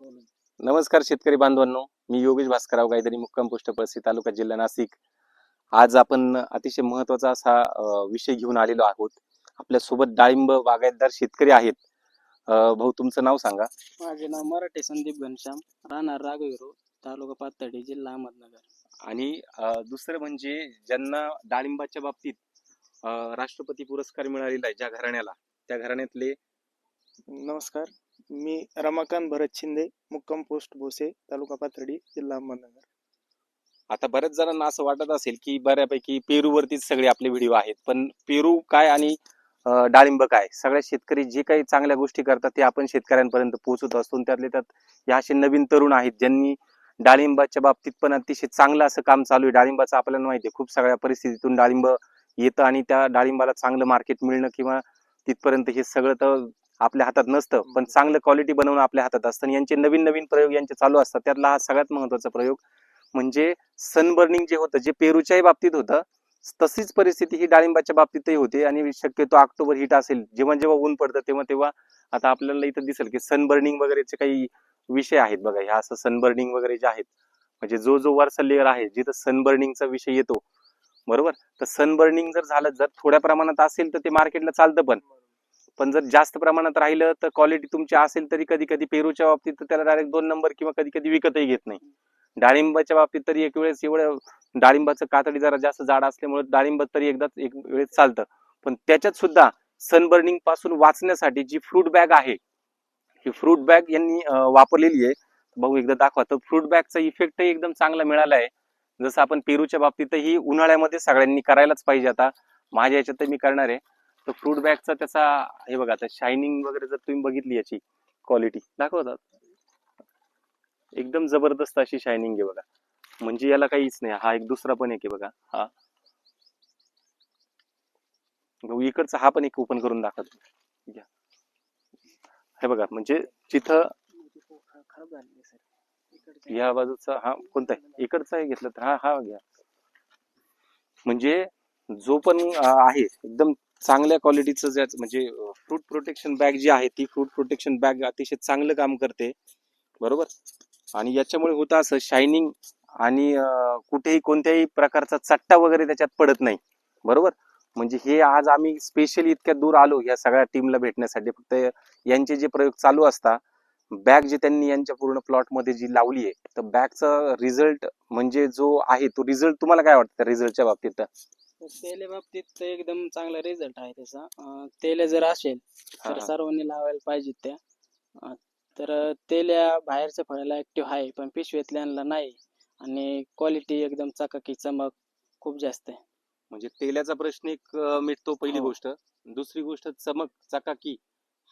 नमस्कार शेतकरी बांधवांनो मी योगेश भास्करराव गायदरी मुक्काम पोस्ट पळसी तालुका जिल्हा नाशिक. आज आपण अतिशय महत्त्वाचा असा विषय घेऊन आलेलो आहोत. आपल्यासोबत डाळिंब बागायतदार शेतकरी आहेत. भाऊ तुमचं नाव सांगा. माझे नाव मराठे संदीप घनश्याम राहणार राघवेरो तालुका पाथर्डी जिल्हा अहमदनगर. आणि दुसरं म्हणजे ज्यांना डाळिंबाच्या बाबतीत राष्ट्रपती पुरस्कार मिळालेला आहे ज्या घराण्याला त्या घराण्यातले नमस्कार. मी रमाकांत भरत शिंदे मुक्कम पोस्ट भोसे तालुका पाथर्डी जिल्हा अहमदनगर. आता बऱ्याच जणांना असं वाटत असेल की बऱ्यापैकी पेरूवरतीच सगळे आपले व्हिडिओ आहेत पण पेरू काय आणि अं, डाळिंब काय? सगळ्या शेतकरी जे काही चांगल्या गोष्टी करतात ते आपण शेतकऱ्यांपर्यंत पोहोचत असतो आणि त्यातले त्यात या असे नवीन तरुण आहेत ज्यांनी डाळिंबाच्या बाबतीत पण अतिशय चांगलं असं काम चालू आहे. डाळिंबाचं आपल्याला माहिती आहे खूप सगळ्या परिस्थितीतून डाळिंब येतं आणि त्या डाळिंबाला चांगलं मार्केट मिळणं किंवा तिथपर्यंत हे सगळं तर आपल्या हातात नसतं पण चांगलं क्वालिटी बनवणं आपल्या हातात असतं आणि यांचे नवीन नवीन प्रयोग यांचे चालू असतात. त्यातला हा सगळ्यात महत्त्वाचा प्रयोग म्हणजे सनबर्निंग जे होतं जे पेरूच्याही बाबतीत होतं तशीच परिस्थिती ही डाळिंबाच्या बाबतीतही होते आणि शक्यतो ऑक्टोबर हिट असेल जेव्हा जेव्हा ऊन पडतं तेव्हा तेव्हा आता आपल्याला इथं दिसेल की सनबर्निंग वगैरेचे काही विषय आहेत बघा ह्या असं सनबर्निंग वगैरे जे आहेत म्हणजे जो जो वरचा लेअर आहे जिथं सनबर्निंगचा विषय येतो बरोबर? तर सनबर्निंग जर झालं जर थोड्या प्रमाणात असेल तर ते मार्केटला चालतं पण. पण जर जास्त प्रमाणात राहिलं तर क्वालिटी तुमची असेल तरी कधी कधी पेरूच्या बाबतीत तर त्याला डायरेक्ट दोन नंबर किंवा कधी कधी विकतही घेत नाही. डाळिंबाच्या बाबतीत तरी एक वेळेस एवढं डाळिंबाचं कातडी जरा जास्त जाड असल्यामुळे डाळिंब तरी एकदाच एक वेळेस चालतं. पण त्याच्यात सुद्धा सनबर्निंगपासून वाचण्यासाठी जी फ्रूट बॅग आहे ही फ्रूट बॅग यांनी वापरलेली आहे. भाऊ एकदा दाखवा. तर फ्रूट बॅगचा इफेक्टही एकदम चांगला मिळाला आहे. जसं आपण पेरूच्या बाबतीतही उन्हाळ्यामध्ये सगळ्यांनी करायलाच पाहिजे आता. माझ्या याच्यात तर मी करणार आहे. तर फ्रूट बॅगचा त्याचा हे बघा आता शायनिंग वगैरे जर तुम्ही बघितली याची क्वालिटी दाखवतात. एकदम जबरदस्त अशी शायनिंग आहे बघा. म्हणजे याला काहीच नाही हा एक दुसरा पण एक आहे बघा हा. इकडचा हा पण एक ओपन करून दाखवतो. घ्या. हे बघा म्हणजे जिथं खराब या बाजूचा हा कोणता आहे? इकडचा घेतला तर हा हा घ्या. म्हणजे जो पण आहे एकदम चांगल्या क्वालिटीचं ज्या म्हणजे फ्रूट प्रोटेक्शन बॅग जी आहे ती फ्रूट प्रोटेक्शन बॅग अतिशय चांगलं काम करते. बरोबर? आणि याच्यामुळे होतं असं शायनिंग आणि कुठेही कोणत्याही प्रकारचा चट्टा वगैरे त्याच्यात पडत नाही. बरोबर? म्हणजे हे आज आम्ही स्पेशली इतक्या दूर आलो या सगळ्या टीमला भेटण्यासाठी. फक्त यांचे जे प्रयोग चालू असतात बॅग जे त्यांनी यांच्या पूर्ण प्लॉटमध्ये जी लावली आहे तर बॅगचा रिझल्ट म्हणजे जो आहे तो रिझल्ट तुम्हाला काय वाटतं रिझल्टच्या बाबतीत? तेल्या बाबतीत तर एकदम चांगला रिझल्ट आहे त्याचा. अं, तेल्या जर असेल हा, तर हा. सर्वांनी लावायला पाहिजेत त्या. अं, तर तेल्या बाहेरच्या फळाला ऍक्टिव्ह आहे पण पिशवीतल्यांना नाही. आणि क्वालिटी एकदम चकाकी चमक खूप जास्त आहे. म्हणजे तेलाचा प्रश्न एक अं, मिटतो पहिली हो. गोष्ट. दुसरी गोष्ट चमक चकाकी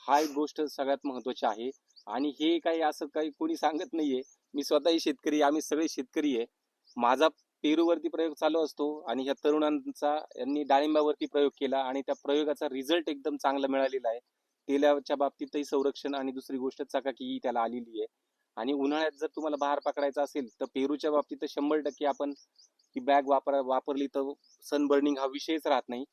हा एक गोष्ट सगळ्यात महत्वाची आहे. आणि हे काही असं काही कोणी सांगत नाहीये. मी स्वतःही शेतकरी आम्ही सगळे शेतकरी आहे. माझा पेरूवरती प्रयोग चालू असतो आणि ह्या तरुणांचा यांनी डाळिंबावरती प्रयोग केला आणि त्या प्रयोगाचा रिझल्ट एकदम चांगला मिळालेला आहे. तेलाच्या बाबतीतही संरक्षण आणि दुसरी गोष्ट चकाकी ही त्याला आलेली आहे. आणि उन्हाळ्यात जर तुम्हाला बाहेर पकडायचा असेल तर पेरूच्या बाबतीत तर शंभर टक्के आपण ही बॅग वापर वापरली तर सनबर्निंग हा विषयच राहत नाही.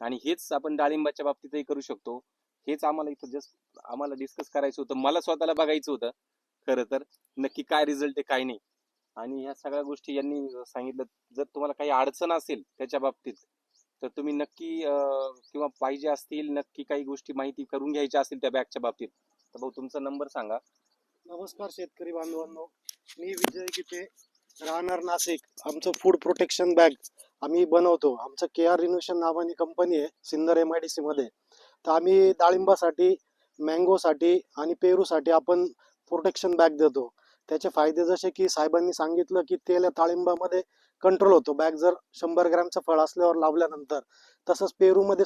आणि हेच आपण डाळिंबाच्या बाबतीतही करू शकतो. हेच आम्हाला इथं जस्ट आम्हाला डिस्कस करायचं होतं. मला स्वतःला बघायचं होतं. खरं तर नक्की काय रिझल्ट आहे काय नाही. आणि ह्या सगळ्या गोष्टी यांनी सांगितलं. जर तुम्हाला काही अडचण असेल त्याच्या बाबतीत तर तुम्ही नक्की किंवा पाहिजे असतील नक्की काही गोष्टी माहिती करून घ्यायच्या असतील त्या बॅगच्या बाबतीत तर भाऊ तुमचा नंबर सांगा. नमस्कार शेतकरी बांधवांनो. मी विजय गीते राहणार नाशिक. आमचं फूड प्रोटेक्शन बॅग आम्ही बनवतो. आमचं के आर रिनोव्हेशन नावानी कंपनी आहे Sinnar M I D C मध्ये. तर आम्ही डाळिंबासाठी मँगोसाठी आणि पेरूसाठी आपण प्रोटेक्शन बॅग देतो. त्याचे फायदे जसे की साहेबांनी सांगितलं की तेल या ताळिंबामध्ये कंट्रोल होतो. बॅग जर शंभर ग्रॅमचं फळ असल्यावर लावल्यानंतर तसंच पेरूमध्ये